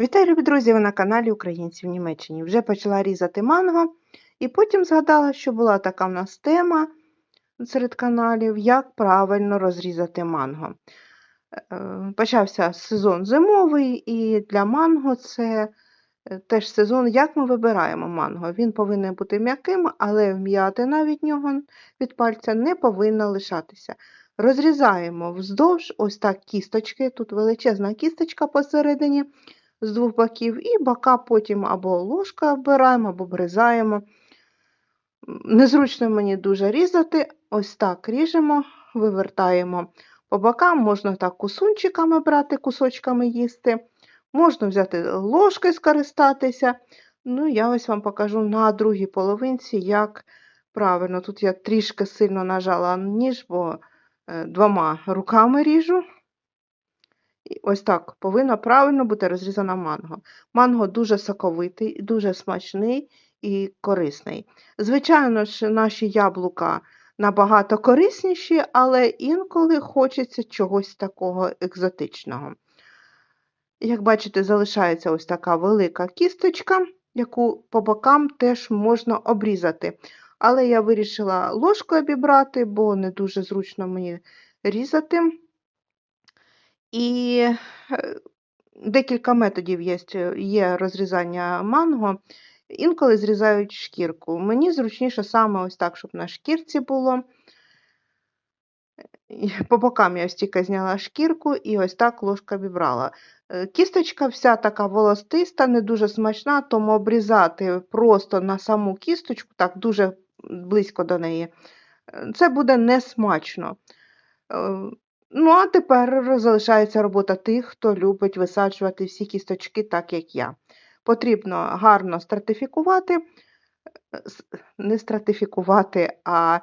Вітаю, любі друзі! Ви на каналі Українці в Німеччині. Вже почала різати манго, і потім згадала, що була така в нас тема серед каналів, як правильно розрізати манго. Е, е, почався сезон зимовий, і для манго це теж сезон, як ми вибираємо манго. Він повинен бути м'яким, але вм'ятина від нього від пальця не повинна лишатися. Розрізаємо вздовж ось так кісточки, тут величезна кісточка посередині з двох боків, і бока потім або ложка вбираємо, або обрізаємо. Незручно мені дуже різати, ось так ріжемо, вивертаємо по бокам, можна так кусунчиками брати, кусочками їсти, можна взяти ложкою скористатися. Ну, я ось вам покажу на другій половинці, як правильно. Тут я трішки сильно нажала ніж, бо е, двома руками ріжу. І ось так повинна правильно бути розрізана манго. Манго дуже соковитий, дуже смачний і корисний. Звичайно ж, наші яблука набагато корисніші, але інколи хочеться чогось такого екзотичного. Як бачите, залишається ось така велика кісточка, яку по бокам теж можна обрізати. Але я вирішила ложкою обібрати, бо не дуже зручно мені різати. І е, декілька методів є, є розрізання манго. Інколи зрізають шкірку. Мені зручніше саме ось так, щоб на шкірці було. По бокам я ось тільки зняла шкірку і ось так ложка вібрала. Е, кісточка вся така волостиста, не дуже смачна, тому обрізати просто на саму кісточку, так дуже близько до неї, е, це буде несмачно. Ну, а тепер залишається робота тих, хто любить висаджувати всі кісточки, так як я. Потрібно гарно стратифікувати, е, не стратифікувати, а е,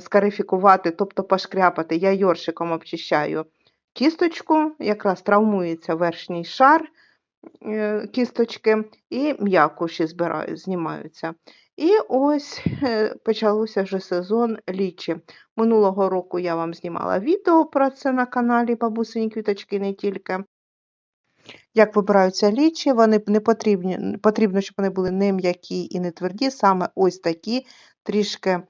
скарифікувати, тобто пошкряпати. Я йоршиком обчищаю кісточку, якраз травмується верхній шар е, кісточки, і м'якуші знімаються. І ось е, почався вже сезон лічі. Минулого року я вам знімала відео про це на каналі Бабусині квіточки не тільки. Як вибираються лічі, вони не потрібні, потрібно, щоб вони були не м'які і не тверді, саме ось такі, трішки е,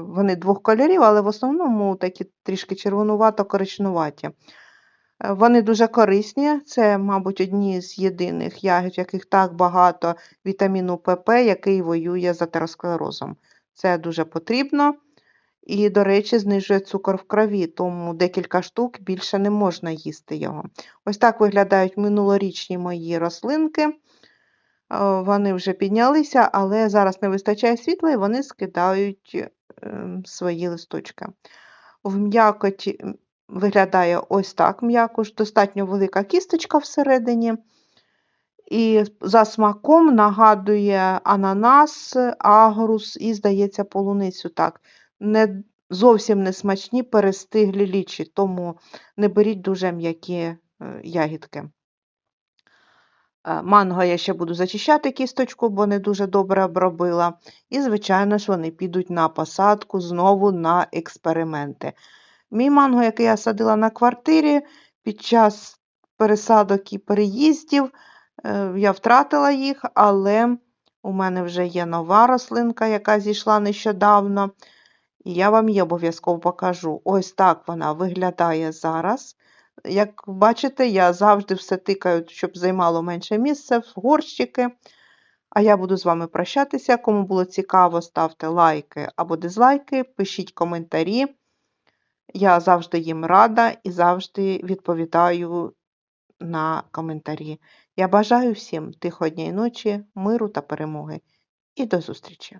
вони двох кольорів, але в основному такі трішки червонувато-коричнуваті. Вони дуже корисні, це, мабуть, одні з єдиних ягід, яких так багато вітаміну ПП, який воює з атеросклерозом. Це дуже потрібно. І, до речі, знижує цукор в крові, тому декілька штук більше не можна їсти його. Ось так виглядають минулорічні мої рослинки. Е, вони вже піднялися, але зараз не вистачає світла і вони скидають ем, свої листочки. В м'якоті виглядає ось так м'якош, достатньо велика кісточка всередині. І за смаком нагадує ананас, агрус і, здається, полуницю. так. Не Зовсім не смачні перестиглі лічі, тому не беріть дуже м'які е, ягідки. Е, манго я ще буду зачищати кісточку, бо не дуже добре обробила. І, звичайно ж, вони підуть на посадку знову на експерименти. Мій манго, який я садила на квартирі, під час пересадок і переїздів, е, я втратила їх, але у мене вже є нова рослинка, яка зійшла нещодавно. І я вам її обов'язково покажу. Ось так вона виглядає зараз. Як бачите, я завжди все тикаю, щоб займало менше місця, в горщики. А я буду з вами прощатися. Кому було цікаво, ставте лайки або дизлайки, пишіть коментарі. Я завжди їм рада і завжди відповідаю на коментарі. Я бажаю всім тихої дня і ночі, миру та перемоги. І до зустрічі!